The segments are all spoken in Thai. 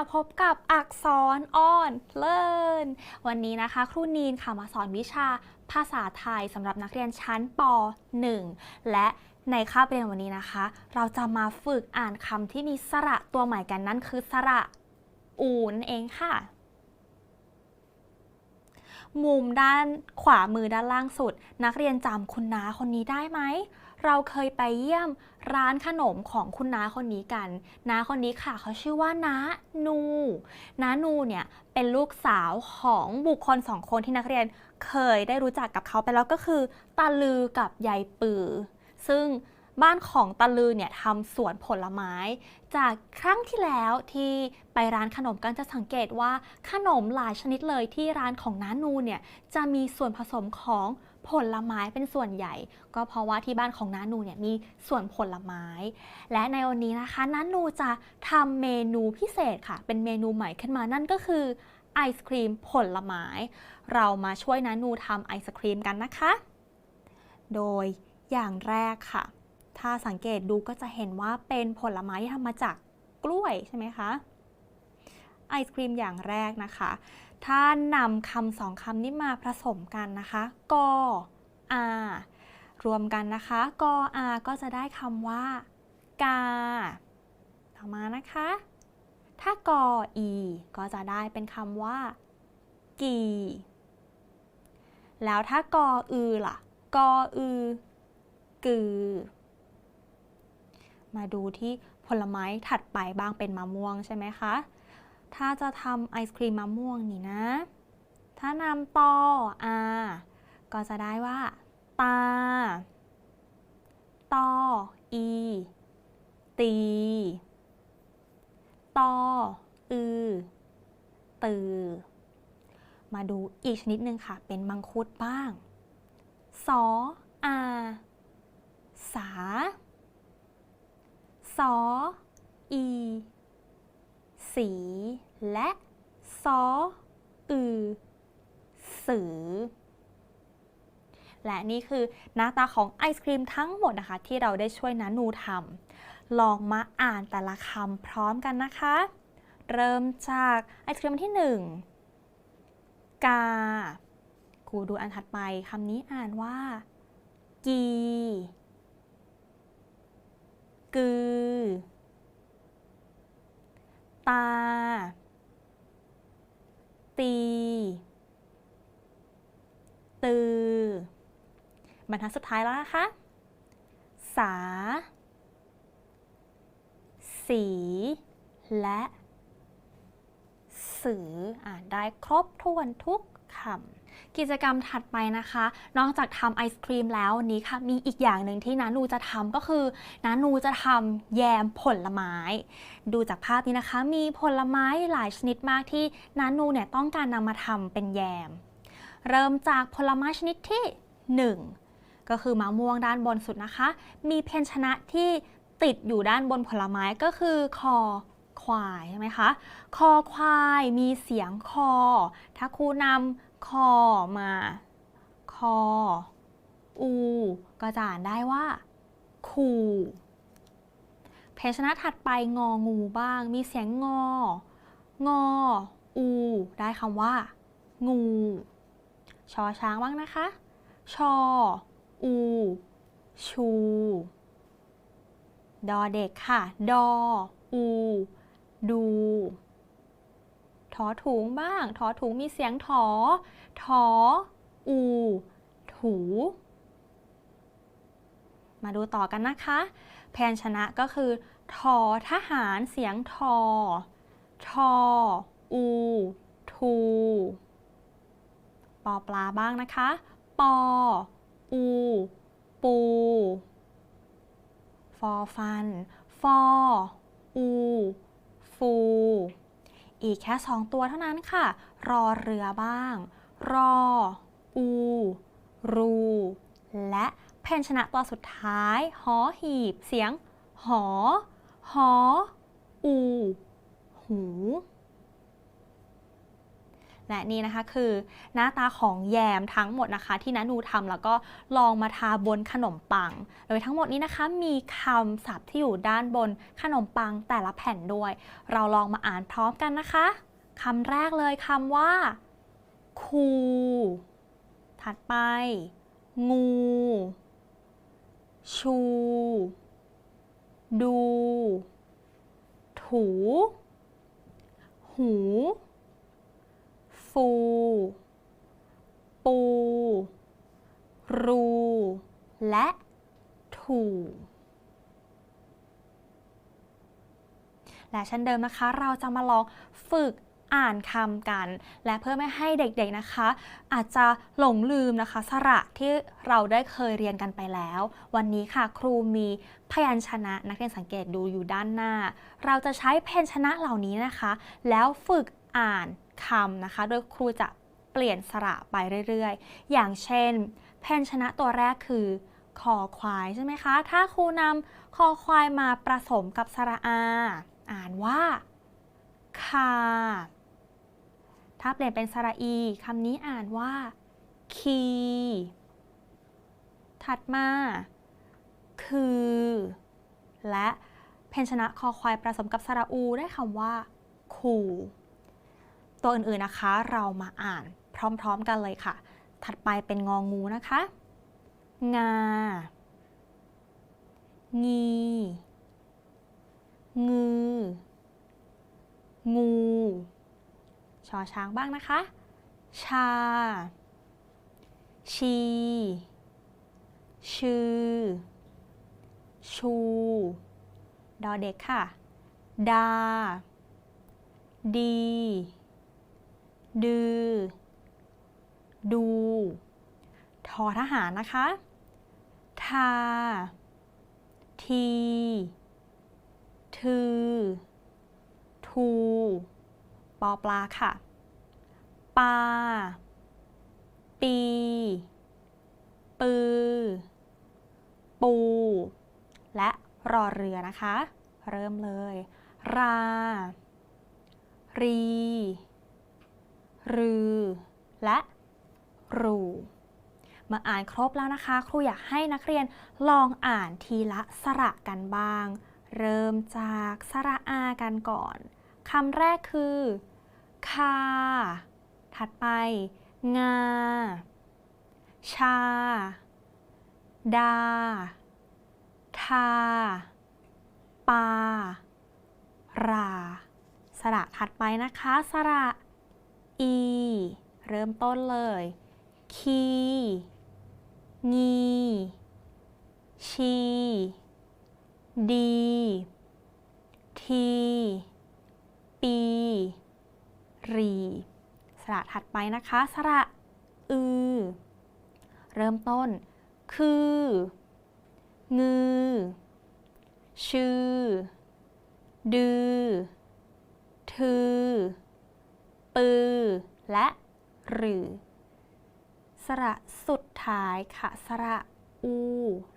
ะพบกับอักษรอ่อนเลินวันนี้นะคะครูนีนค่ะมาสอนวิชาภาษาไทยสำหรับนักเรียนชั้นป .1 และในคาบเรียนวันนี้นะคะ เราจะมาฝึกอ่านคำที่มีสระตัวใหม่กันนั่นคือสระอูนนเองค่ะ มุมด้านขวามือด้านล่างสุด นักเรียนจำคุณน้าคนนี้ได้ไหม เราเคยไปเยี่ยมร้านขนมของคุณน้าคนนี้กัน น้าคนนี้ค่ะเขาชื่อว่าน้านู น้านูเนี่ยเป็นลูกสาวของบุคคลสองคนที่นักเรียนเคยได้รู้จักกับเขาไปแล้วก็คือตาลือกับยายปือ ซึ่งบ้านของตาลือเนี่ยทำสวนผลไม้ จากครั้งที่แล้วที่ไปร้านขนมกันจะสังเกตว่าขนมหลายชนิดเลยที่ร้านของน้านูเนี่ยจะมีส่วนผสมของ ผลไม้เป็นส่วนใหญ่ ก็เพราะว่าที่บ้านของน้านูเนี่ยมีส่วนผลไม้ และในวันนี้นะคะน้านูจะทำเมนูพิเศษค่ะ เป็นเมนูใหม่ขึ้นมานั่นก็คือไอศครีมผลไม้ เรามาช่วยน้านูทำไอศครีมกันนะคะ โดยอย่างแรกค่ะ ถ้าสังเกตดูก็จะเห็นว่าเป็นผลไม้ที่ทำมาจากกล้วยใช่ไหมคะไอศครีมอย่างแรกนะคะ ถ้านำคำสองคำนี้มาผสมกันนะคะ กออารวมกันนะคะกออาก็จะได้คำว่า กา ต่อมานะคะ ถ้ากออีก็จะได้เป็นคำว่า กี แล้วถ้ากออือล่ะ กออือ กือ มาดูที่ผลไม้ถัดไปบ้างเป็นมะม่วงใช่ไหมคะ ถ้าจะทำไอศครีมมะม่วงนี่นะ ถ้านำตออาก็จะได้ว่า ตา ตอ อี ตี ตอ อือ ตือ มาดูอีกชนิดหนึ่งค่ะ เป็นมังคุดบ้าง สอ อา สา สอ อี สี และซออือสือ และนี่คือหน้าตาของไอศครีมทั้งหมดนะคะ ที่เราได้ช่วยนานูทำลองมาอ่านแต่ละคำพร้อมกันนะคะ เริ่มจากไอศครีมที่1กาครูดูอันถัดไปคำนี้อ่านว่า กี กือ ตา ตี ตือบรรทัดสุดท้ายแล้วนะคะ สา สี และสืออ่านได้ครบถ้วนทุกคำ กิจกรรมถัดไปนะคะ นอกจากทำไอศครีมแล้วนนี้ค่ะ มีอีกอย่างหนึ่งที่นานูจะทำก็คือนานูจะทำแยมผลไม้ ดูจากภาพนี้นะคะ มีผลไม้หลายชนิดมากที่นานูเนี่ยต้องการนำมาทำเป็นแยม เริ่มจากผลไม้ชนิดที่ 1 ก็คือมะม่วงด้านบนสุดนะคะ มีเพนชนะที่ติดอยู่ด้านบนผลไม้ก็คือคอควายใช่ไหมคะ คอควายมีเสียงคอ ถ้าครูนำ คอมา คอ อู ก็จะอ่านได้ว่า คูเพชนะถัดไปงองูบ้าง มีเสียงงอ งอ อู ได้คำว่า งู ชอช้างบ้างนะคะ ชอ อู ชู ดอเด็กค่ะ ดอ อู ดู อถุงบ้าง ถอถุงมีเสียงถอ ถอ อู ถู มาดูต่อกันนะคะ แพนชนะก็คือทอทหารเสียงทอ ทอ อู ทูปอปลาบ้างนะคะ ปอ อู ปู ฟอฟัน ฟอ อู ฟู อีกแค่สองตัวเท่านั้นค่ะ รอเรือบ้าง รอ อู รู และเพนชนะตัวสุดท้าย หอหีบ เสียง หอ หอ อู หู และนี่นะคะคือหน้าตาของแยมทั้งหมดนะคะ ที่นานูทำแล้วก็ลองมาทาบนขนมปัง โดยทั้งหมดนี้นะคะมีคำศัพท์ที่อยู่ด้านบนขนมปังแต่ละแผ่นด้วย เราลองมาอ่านพร้อมกันนะคะคำแรกเลยคำว่า คู ถัดไป งู ชู ดู ถู หู ฟู ปู รู และถูและเช่นเดิมนะคะ เราจะมาลองฝึกอ่านคำกัน และเพื่อไม่ให้เด็กๆนะคะ อาจจะหลงลืมนะคะ สระที่เราได้เคยเรียนกันไปแล้ว วันนี้ค่ะครูมีพยัญชนะนักเรียนสังเกตดูอยู่ด้านหน้า เราจะใช้พยัญชนะเหล่านี้นะคะ แล้วฝึกอ่าน คำนะคะ โดยครูจะเปลี่ยนสระไปเรื่อยๆ อย่างเช่น เพยัญชนะตัวแรกคือคอควายใช่ไหมคะ ถ้าครูนำคอควายมาผสมกับสระอา อ่านว่าคาถ้าเปลี่ยนเป็นสระอีคำนี้อ่านว่าคี ถัดมา คือ และเพยัญชนะคอควายผสมกับสระอูได้คำว่า คู ตัวอื่นๆนะคะ เรามาอ่านพร้อมๆกันเลยค่ะ ถัดไปเป็นงองูนะคะ งา งี งือ งู ชอช้างบ้างนะคะ ชา ชี ชื่อ ชู ดอเด็กค่ะ ดา ดี ดือดู ทอทหารนะคะ ทา ที ทือ ทู ปอปลาค่ะ ปา ปี ปือ ปู และรอเรือนะคะ เริ่มเลย รา รี รือ และรูมาอ่านครบแล้วนะคะ ครูอยากให้นักเรียนลองอ่านทีละสระกันบ้าง เริ่มจากสระอากันก่อนคำแรกคือคาถัดไป งา ชา ดา ทา ปา รา สระถัดไปนะคะ สระ อีเริ่มต้นเลย คีงีชีดีทีปีรีสระถัดไปนะคะ สระอือ เริ่มต้น คือ งือ ชื่อ ดือ ทือ ปือ และหรือ สระสุดท้ายค่ะ สระอู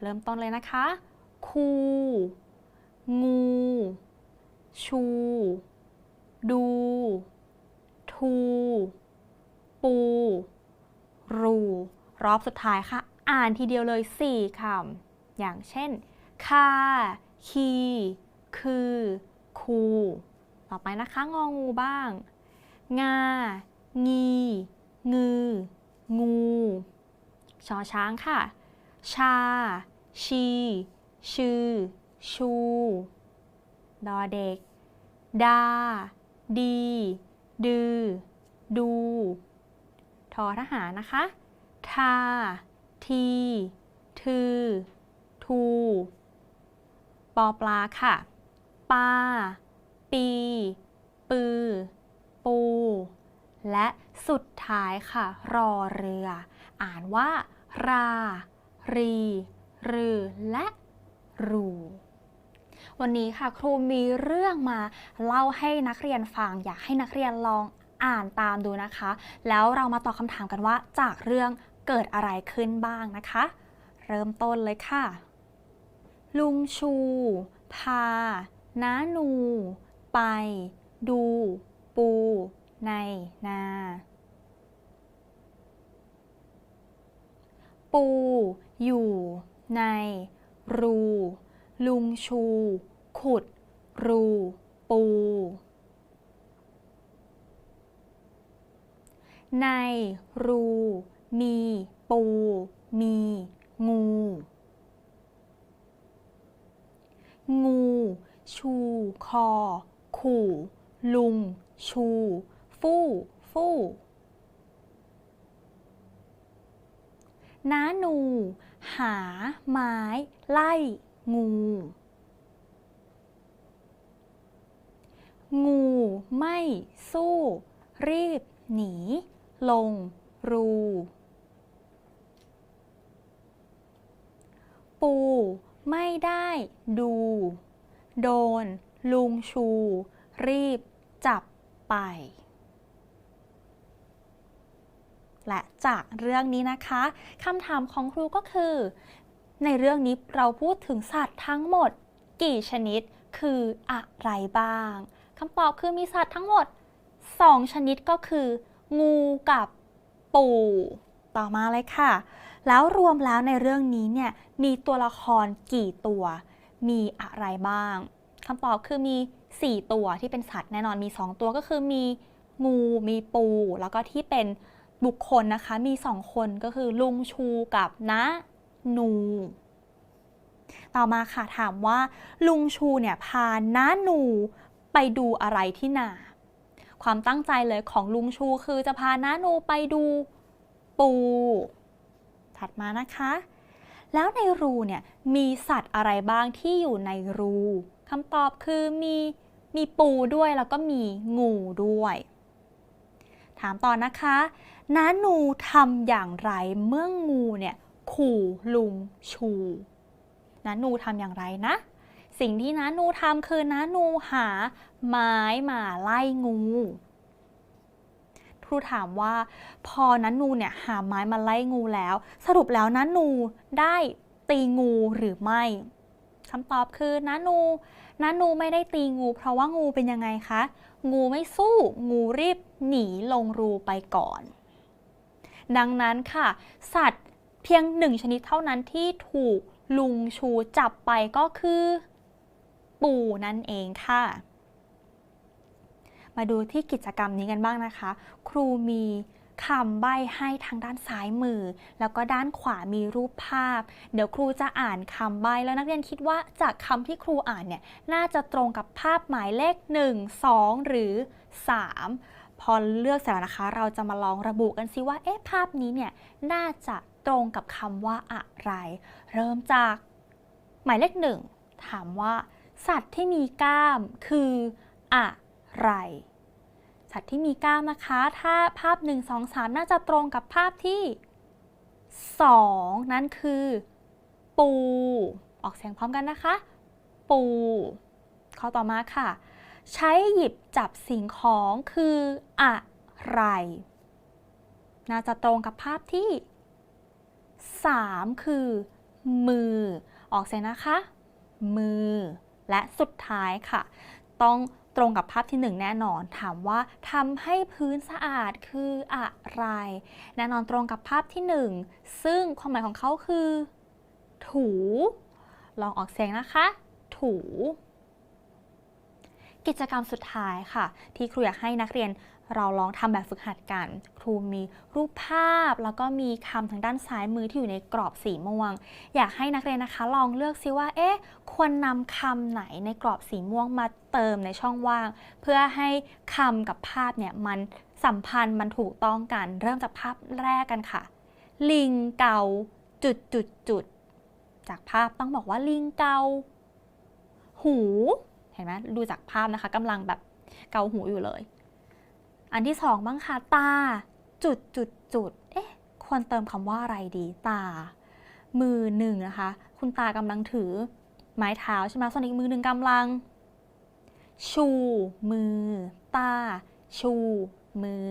เริ่มต้นเลยนะคะ คู งู ชู ดู ทู ปู รู รอบสุดท้ายค่ะ อ่านทีเดียวเลย 4คำอย่างเช่น คา คี คือ คู ต่อไปนะคะ งองูบ้าง งา งี งือ งู ชอช้างค่ะ ชา ชี ชื่อ ชู ดอเด็ก ดา ดี ดือ ดู ทอทหารนะคะ ทา ที ทือ ทู ปอปลาค่ะ ปา ปี ปือ ปู และสุดท้ายค่ะ รอเรือ อ่านว่า รา รี รือ และรูวันนี้ค่ะครูมีเรื่องมาเล่าให้นักเรียนฟัง อยากให้นักเรียนลองอ่านตามดูนะคะ แล้วเรามาตอบคำถามกันว่า จากเรื่องเกิดอะไรขึ้นบ้างนะคะ เริ่มต้นเลยค่ะ ลุงชู พา น้านู ไป ดู ปู ในนา ปู อยู่ ใน รู ลุงชู ขุด รู ปู ใน รู มี ปู มี งู งู ชู คอ ขู่ ลุง ชู ฟู่ ฟู่น้าหนู หา ไม้ ไล่ งู งูไม่สู้ รีบ หนี ลง รู ปูไม่ได้ดู โดน ลุงชู รีบ จับไป และจากเรื่องนี้นะคะคำถามของครูก็คือ ในเรื่องนี้เราพูดถึงสัตว์ทั้งหมด กี่ชนิดคืออะไรบ้างคำตอบคือมีสัตว์ทั้งหมด 2 ชนิดก็คือ งูกับปูต่อมาเลยค่ะ แล้วรวมแล้วในเรื่องนี้เนี่ยมีตัวละครกี่ตัว มีอะไรบ้างคำตอบคือมี 4 ตัวที่เป็นสัตว์แน่นอนมี 2 ตัวก็คือมีงูมีปู แล้วก็ที่เป็นบุคคลนะคะมี 2 คนก็คือลุงชูกับน้าหนู ต่อมาค่ะถามว่า ลุงชูเนี่ยพาน้าหนูไปดูอะไรที่นา ความตั้งใจเลยของลุงชูคือจะพาน้าหนูไปดูปู ถัดมานะคะ แล้วในรูเนี่ยมีสัตว์อะไรบ้างที่อยู่ในรู คำตอบคือมีมีปูด้วยแล้วก็มีงูด้วย ถามต่อนะคะน้าหนูทำอย่างไรเมื่องูเนี่ยขู่ลุงชูน้าหนูทำอย่างไรนะ สิ่งที่น้าหนูทำคือน้าหนูหาไม้มาไล่งูครูถามว่าพอนันนูเนี่ยหาไม้มาไล่งูแล้ว สรุปแล้วนันนูได้ตีงูหรือไม่คำตอบคือนันนู นันนูไม่ได้ตีงู เพราะว่างูเป็นยังไงคะ งูไม่สู้ งูรีบหนีลงรูไปก่อน ดังนั้นค่ะ สัตว์เพียงหนึ่งชนิดเท่านั้นที่ถูกลุงชูจับไปก็คือ ปูนั่นเองค่ะ มาดูที่กิจกรรมนี้กันบ้างนะคะ ครูมี คำใบ้ให้ทางด้านซ้ายมือ แล้วก็ด้านขวามีรูปภาพ เดี๋ยวครูจะอ่านคำใบ้แล้วนักเรียนคิดว่าจากคำที่ครูอ่านเนี่ยน่าจะตรงกับภาพหมายเลข 1 2 หรือ 3 พอเลือกเสร็จแล้วนะคะ เราจะมาลองระบุกันซิว่าเอ๊ะภาพนี้เนี่ยน่าจะตรงกับคำว่าอะไร เริ่มจากหมายเลขหนึ่งถามว่า สัตว์ที่มีกล้ามคืออะไร สัตว์ที่มีกล้ามนะคะ ถ้าภาพ 1 2 3 น่าจะตรงกับภาพที่ 2 นั่นคือ ปู ออกเสียงพร้อมกันนะคะ ปู ข้อต่อมาค่ะ ใช้หยิบจับสิ่งของคืออะไร น่าจะตรงกับภาพที่ 3 คือ มือ ออกเสียงนะคะ มือ และสุดท้ายค่ะ ต้อง ตรงกับภาพที่ 1 แน่นอน ถามว่าทำให้พื้นสะอาดคืออะไร แน่นอนตรงกับภาพที่ 1 ซึ่งความหมายของเขาคือ ถู ลองออกเสียงนะคะ ถู กิจกรรมสุดท้ายค่ะ ที่ครูอยากให้นักเรียน เราลองทำแบบฝึกหัดกัน ครูมีรูปภาพ แล้วก็มีคำทางด้านซ้ายมือที่อยู่ในกรอบสีม่วง อยากให้นักเรียนนะคะ ลองเลือกซิว่า เอ๊ะ ควรนำคำไหนในกรอบสีม่วงมาเติมในช่องว่าง เพื่อให้คำกับภาพเนี่ยมันสัมพันธ์มันถูกต้องกัน เริ่มจากภาพแรกกันค่ะ ลิงเกาจุดจุดจุดจากภาพต้องบอกว่าลิงเกา หู เห็นไหมดูจากภาพนะคะกำลังแบบเกาหูอยู่เลย อันที่สองบ้างค่ะตา จุดจุดจุดเอ๊ะควรเติมคำว่าอะไรดีตา มือหนึ่งนะคะ คุณตากำลังถือ ไม้เท้าใช่ไหมส่วนอีกมือหนึ่งกำลัง ชู มือ ตา ชู มือ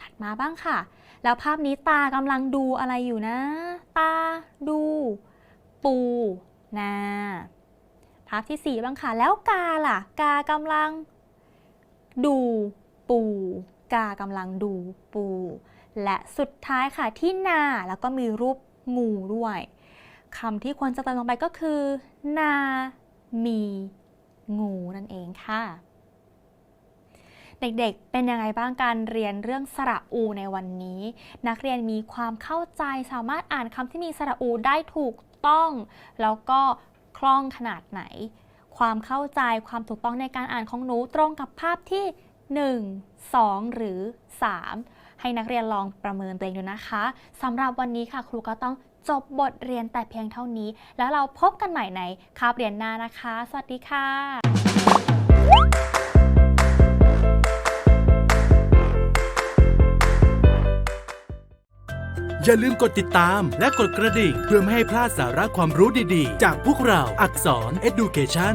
ถัดมาบ้างค่ะ แล้วภาพนี้ตากำลังดูอะไรอยู่นะ ตา ดู ปูนาภาพที่สี่บ้างค่ะ แล้วกาล่ะ กากำลัง ดู ปู กากำลังดูปู และสุดท้ายค่ะที่นาแล้วก็มีรูปงูด้วยคำที่ควรจะเติมลงไปก็คือ นา มี งูนั่นเองค่ะ เด็กๆ เป็นยังไงบ้างการเรียนเรื่องสระอูในวันนี้ นักเรียนมีความเข้าใจสามารถอ่านคำที่มีสระอูได้ถูกต้อง แล้วก็คล่องขนาดไหน ความเข้าใจความถูกต้องในการอ่านของหนูตรงกับภาพที่ 1 2 หรือ 3 ให้นักเรียนลองประเมินตัวเองดูนะคะสำหรับวันนี้ค่ะครูก็ต้องจบบทเรียนแต่เพียงเท่านี้ แล้วเราพบกันใหม่ในคาบเรียนหน้านะคะ สวัสดีค่ะอย่าลืมกดติดตามและกดกระดิ่ง เพื่อไม่ให้พลาดสาระความรู้ดีๆ จากพวกเราอักษร Education